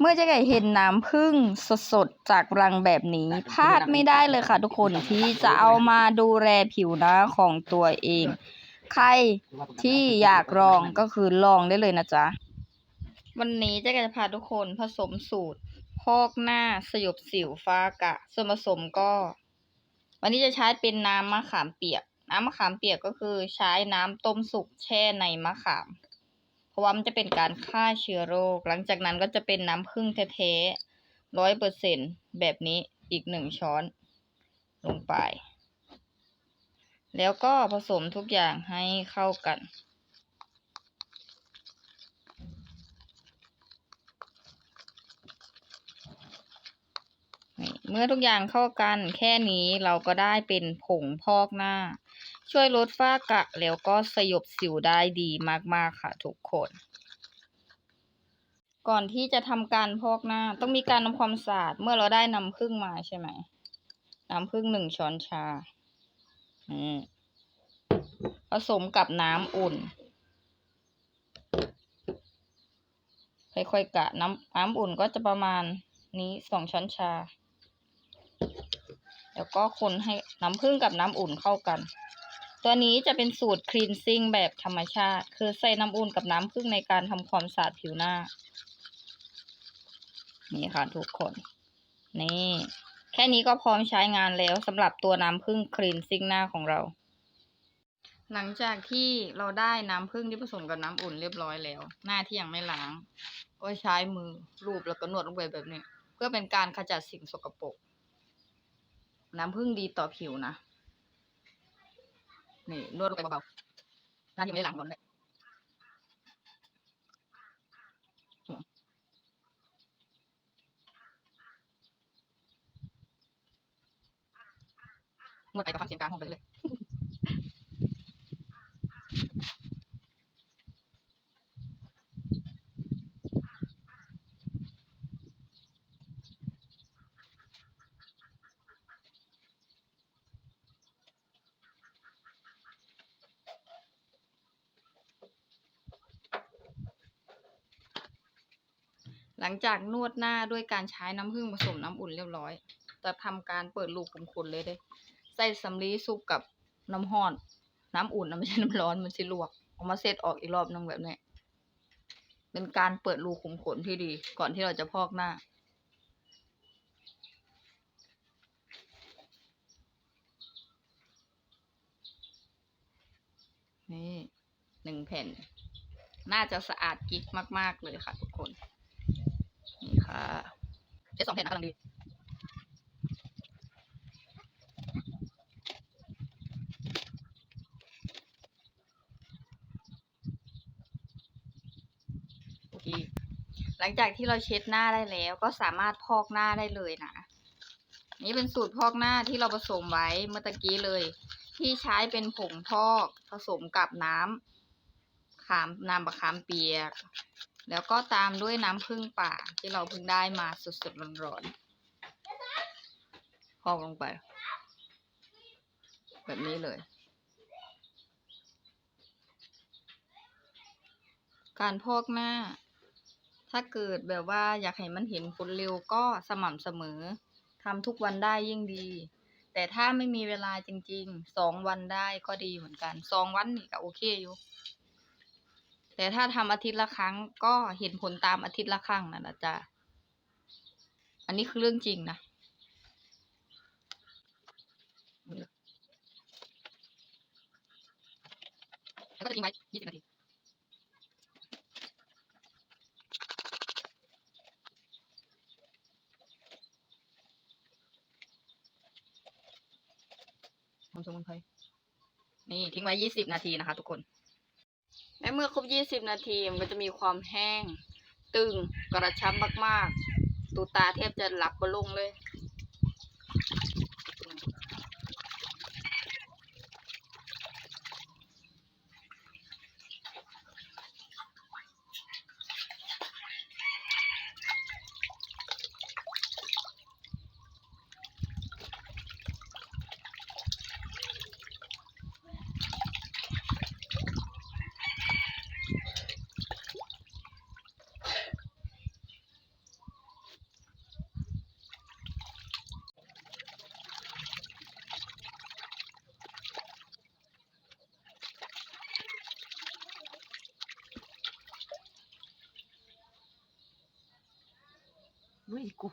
เมื่อเจะไก่เห็นน้ำผึ้งสดๆ จากรังแบบนี้พลาดไม่ได้เลยค่ะทุกคนที่จะเอามาดูแลผิวหน้าของตัวเอง ใครที่อยากลองก็คือลองได้เลยนะจ๊ะ วันนี้เจ๊ไก่จะพาทุกคนผสมสูตร พอกหน้าสยบสิวฟ้ากระส่วนผสมก็ วันนี้จะใช้เป็นน้ำมะขามเปียก น้ำมะขามเปียกก็คือใช้น้ำต้มสุกแช่ในมะขาม เพราะว่ามันจะเป็นการฆ่าเชื้อโรค หลังจากนั้นก็จะเป็นน้ำผึ้งแท้ๆร้อยเปอร์เซ็นแบบนี้อีกหนึ่งช้อนลงไป แล้วก็ผสมทุกอย่างให้เข้ากัน เมื่อทุกอย่างเข้ากันแค่นี้เราก็ได้เป็นผงพอกหน้า ช่วยลดฝ้ากระแล้วก็สยบสิวได้ดีมากๆค่ะทุกคน ก่อนที่จะทำการพอกหน้า ต้องมีการทำความสะอาดเมื่อเราได้น้ำผึ้งมาใช่ไหมน้ำผึ้งหนึ่งช้อนชาอืมผสมกับน้ำอุ่น ค่อยๆกะน้ำน้ำอุ่นก็จะประมาณนี้สองช้อนชา ก็คนให้น้ำผึ้งกับน้ำอุ่นเข้ากัน ตัวนี้จะเป็นสูตรคลีนซิ่งแบบธรรมชาติ คือใส่น้ำอุ่นกับน้ำผึ้งในการทำความสะอาดผิวหน้า นี่ค่ะทุกคน นี่ แค่นี้ก็พร้อมใช้งานแล้วสำหรับตัวน้ำผึ้งคลีนซิ่งหน้าของเรา หลังจากที่เราได้น้ำผึ้งที่ผสมกับน้ำอุ่นเรียบร้อยแล้ว หน้าที่ยังไม่ล้าง ก็ใช้มือลูบแล้วก็นวดลงไปแบบนี้ เพื่อเป็นการขจัดสิ่งสกปรก น้ำผึ้งดีต่อผิวนะ นี่นวดลงไปเบาๆน้าที่ยังไม่ได้ล้างก่อนเลยนวดไปกับฟังเสียงกลางห้องไปเลย หลังจากนวดหน้าด้วยการใช้น้ำผึ้งผสมน้ำอุ่นเรียบร้อย จะทำการเปิดลูกขุมขนเลยเด้ใส่สำลีสุกกับน้ำห้อน น้ำอุ่นนะไม่ใช่น้ำร้อนมันสิลวกเอามาเซตออกอีกรอบนึงแบบนี้เป็นการเปิดรูขุมขนที่ดี ก่อนที่เราจะพอกหน้า นี่หนึ่งแผ่น น่าจะสะอาดกิ๊กมาก ๆ เลยค่ะทุกคน ค่ะเจะสองแผ่นนะกำลังดีโอเคหลังจากที่เราเช็ดหน้าได้แล้ว ก็สามารถพอกหน้าได้เลยนะนี่เป็นสูตรพอกหน้าที่เราผสมไว้เมื่อตะกี้เลย ที่ใช้เป็นผงพอกผสมกับน้ำขามน้ำบะขามเปียก แล้วก็ตามด้วยน้ำผึ้งป่าที่เราเพิ่งได้มาสดๆร้อนๆพอกลงไป แบบนี้เลย การพอกหน้า ถ้าเกิดแบบว่าอยากให้มันเห็นผลเร็วก็สม่ำเสมอทำทุกวันได้ยิ่งดี แต่ถ้าไม่มีเวลาจริงๆสองวันได้ก็ดีเหมือนกันสองวันนี่ก็โอเคอยู่ แต่ถ้าทำอาทิตย์ละครั้งก็เห็นผลตามอาทิตย์ละครั้งนั่นแหละจ้ะอันนี้คือเรื่องจริงนะแล้วก็จะทิ้งไว้ยี่สิบนาทีหอมสมุนไพรนี่ทิ้งไว้ยี่สิบนาทีนะคะ ทุกคน และเมื่อครบยี่สิบนาทีมันก็จะมีความแห้ง ตึงกระชับมากๆ ตูตาแทบจะหลับก็ลงเลย อุ้ยกู